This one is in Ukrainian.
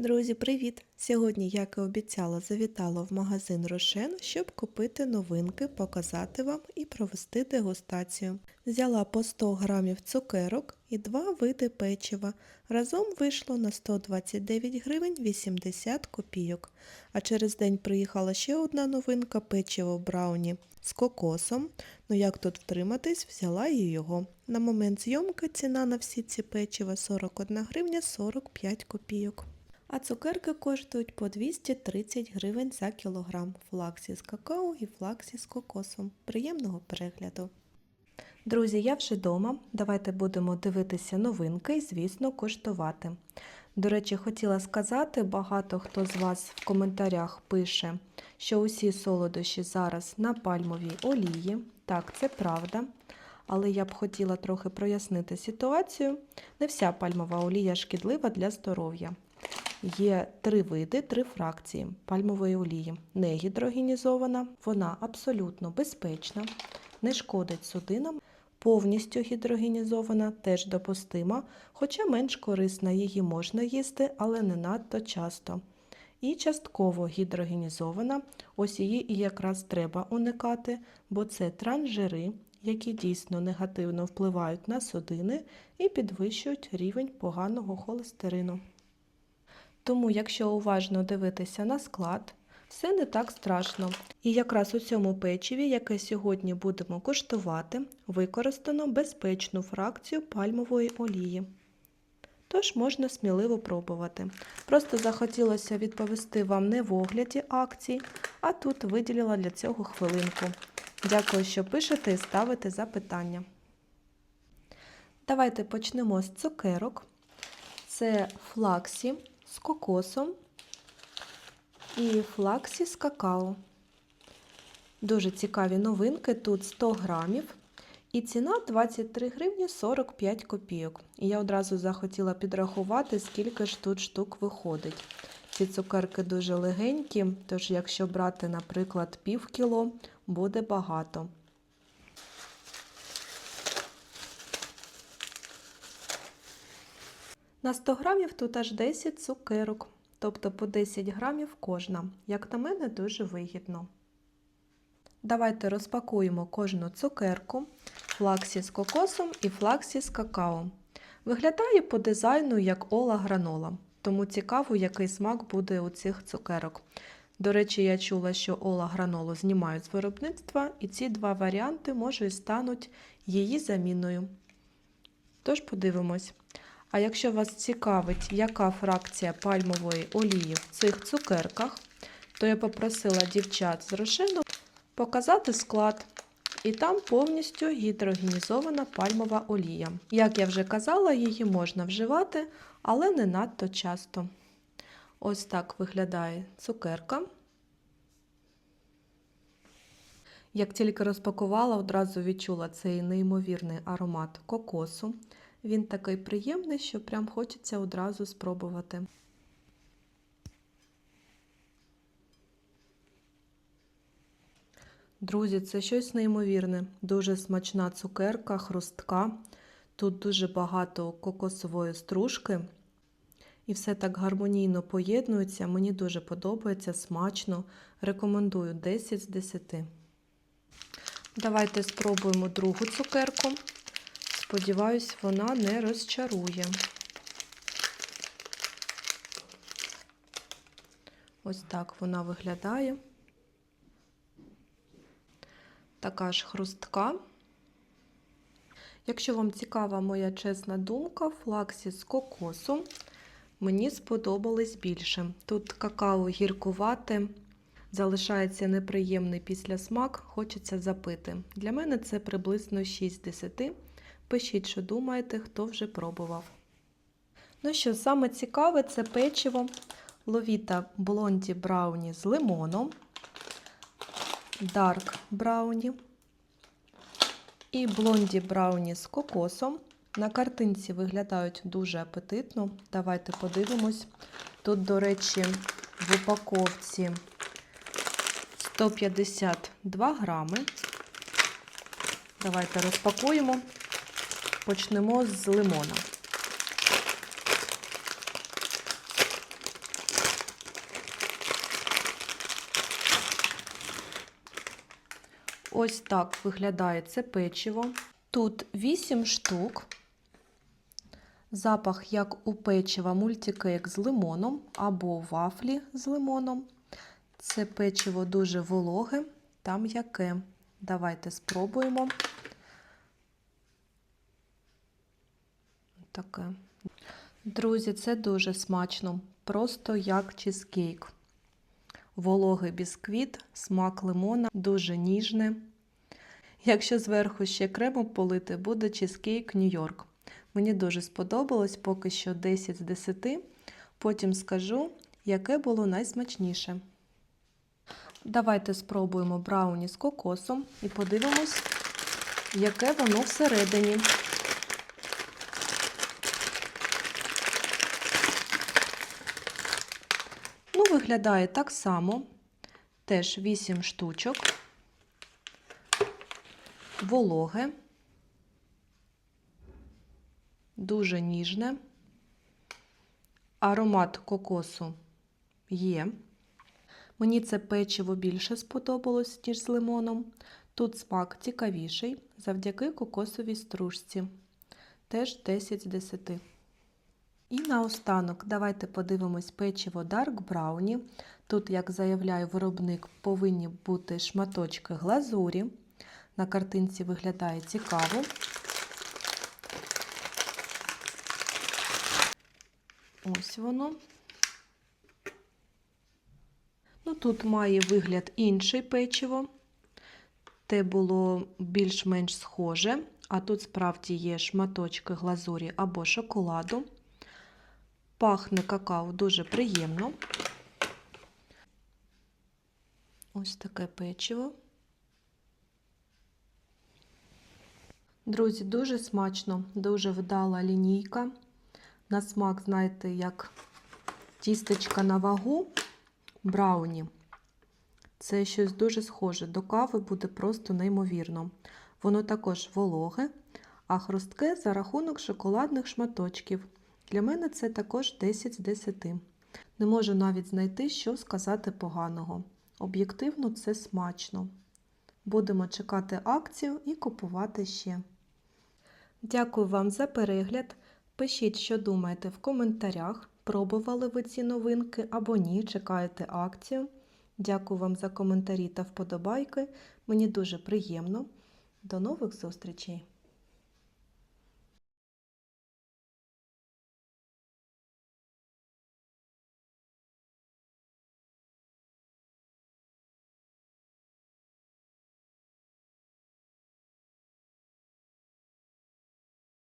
Друзі, привіт! Сьогодні, як і обіцяла, завітала в магазин Рошен, щоб купити новинки, показати вам і провести дегустацію. Взяла по 100 грамів цукерок і два види печива. Разом вийшло на 129 гривень 80 копійок. А через день приїхала ще одна новинка печиво брауні з кокосом. Ну як тут втриматись, взяла і його. На момент зйомки ціна на всі ці печива 41 гривня 45 копійок. А цукерки коштують по 230 гривень за кілограм. Флаксі з какао і флаксі з кокосом. Приємного перегляду! Друзі, я вже вдома. Давайте будемо дивитися новинки і, звісно, коштувати. До речі, хотіла сказати, багато хто з вас в коментарях пише, що усі солодощі зараз на пальмовій олії. Так, це правда. Але я б хотіла трохи прояснити ситуацію. Не вся пальмова олія шкідлива для здоров'я. Є три види, три фракції пальмової олії. Не гідрогенізована, вона абсолютно безпечна, не шкодить судинам. Повністю гідрогенізована, теж допустима, хоча менш корисна, її можна їсти, але не надто часто. І частково гідрогенізована, ось її і якраз треба уникати, бо це трансжири, які дійсно негативно впливають на судини і підвищують рівень поганого холестерину. Тому, якщо уважно дивитися на склад, все не так страшно. І якраз у цьому печиві, яке сьогодні будемо коштувати, використано безпечну фракцію пальмової олії. Тож можна сміливо пробувати. Просто захотілося відповісти вам не в огляді акцій, а тут виділила для цього хвилинку. Дякую, що пишете і ставите запитання. Давайте почнемо з цукерок. Це флаксі з кокосом і флаксі з какао. Дуже цікаві новинки. Тут 100 грамів. І ціна 23 гривні 45 копійок. І я одразу захотіла підрахувати, скільки ж тут штук виходить. Ці цукерки дуже легенькі, тож, якщо брати, наприклад, пів кіло, буде багато. На 100 грамів тут аж 10 цукерок, тобто по 10 грамів кожна. Як на мене, дуже вигідно. Давайте розпакуємо кожну цукерку, флаксі з кокосом і флаксі з какао. Виглядає по дизайну як ола гранола, тому цікаво, який смак буде у цих цукерок. До речі, я чула, що ола гранолу знімають з виробництва, і ці два варіанти може і стануть її заміною. Тож подивимось. А якщо вас цікавить, яка фракція пальмової олії в цих цукерках, то я попросила дівчат з рошену показати склад. І там повністю гідрогенізована пальмова олія. Як я вже казала, її можна вживати, але не надто часто. Ось так виглядає цукерка. Як тільки розпакувала, одразу відчула цей неймовірний аромат кокосу. Він такий приємний, що прям хочеться одразу спробувати. Друзі, це щось неймовірне. Дуже смачна цукерка, хрустка. Тут дуже багато кокосової стружки. І все так гармонійно поєднується. Мені дуже подобається, смачно. Рекомендую 10 з 10. Давайте спробуємо другу цукерку. Сподіваюсь, вона не розчарує. Ось так вона виглядає. Така ж хрустка. Якщо вам цікава моя чесна думка, флаксі з кокосу мені сподобались більше. Тут какао гіркувате, залишається неприємний післясмак, хочеться запити. Для мене це приблизно 6 10. Пишіть, що думаєте, хто вже пробував. Ну що, саме цікаве це печиво Ловіта Блонді Брауні з лимоном, Дарк Брауні і Блонді Брауні з кокосом. На картинці виглядають дуже апетитно. Давайте подивимось. Тут, до речі, в упаковці 152 грами. Давайте розпакуємо. Почнемо з лимона. Ось так виглядає це печиво. Тут 8 штук. Запах, як у печива, мультикейк з лимоном або вафлі з лимоном. Це печиво дуже вологе там яке. Давайте спробуємо. Таке. Друзі, це дуже смачно, просто як чизкейк. Вологий бісквіт, смак лимона, дуже ніжне. Якщо зверху ще кремом полити, буде чизкейк Нью-Йорк. Мені дуже сподобалось, поки що 10 з 10. Потім скажу, яке було найсмачніше. Давайте спробуємо брауні з кокосом і подивимось, яке воно всередині. Ну, виглядає так само. Теж 8 штучок. Вологе, дуже ніжне. Аромат кокосу є. Мені це печиво більше сподобалось, ніж з лимоном. Тут смак цікавіший завдяки кокосовій стружці. Теж 10 з 10. І наостанок давайте подивимось печиво Dark Brownie. Тут, як заявляє виробник, повинні бути шматочки глазурі. На картинці виглядає цікаво. Ось воно. Ну, Тут має вигляд інший печиво. Те було більш-менш схоже, а тут справді є шматочки глазурі або шоколаду. Пахне какао дуже приємно. Ось таке печиво. Друзі, дуже смачно, дуже вдала лінійка. На смак, знаєте, як тістечка на вагу брауні. Це щось дуже схоже до кави буде просто неймовірно. Воно також вологе, а хрустке за рахунок шоколадних шматочків. Для мене це також 10 з 10. Не можу навіть знайти, що сказати поганого. Об'єктивно, це смачно. Будемо чекати акцію і купувати ще. Дякую вам за перегляд. Пишіть, що думаєте в коментарях. Пробували ви ці новинки або ні, чекаєте акцію. Дякую вам за коментарі та вподобайки. Мені дуже приємно. До нових зустрічей!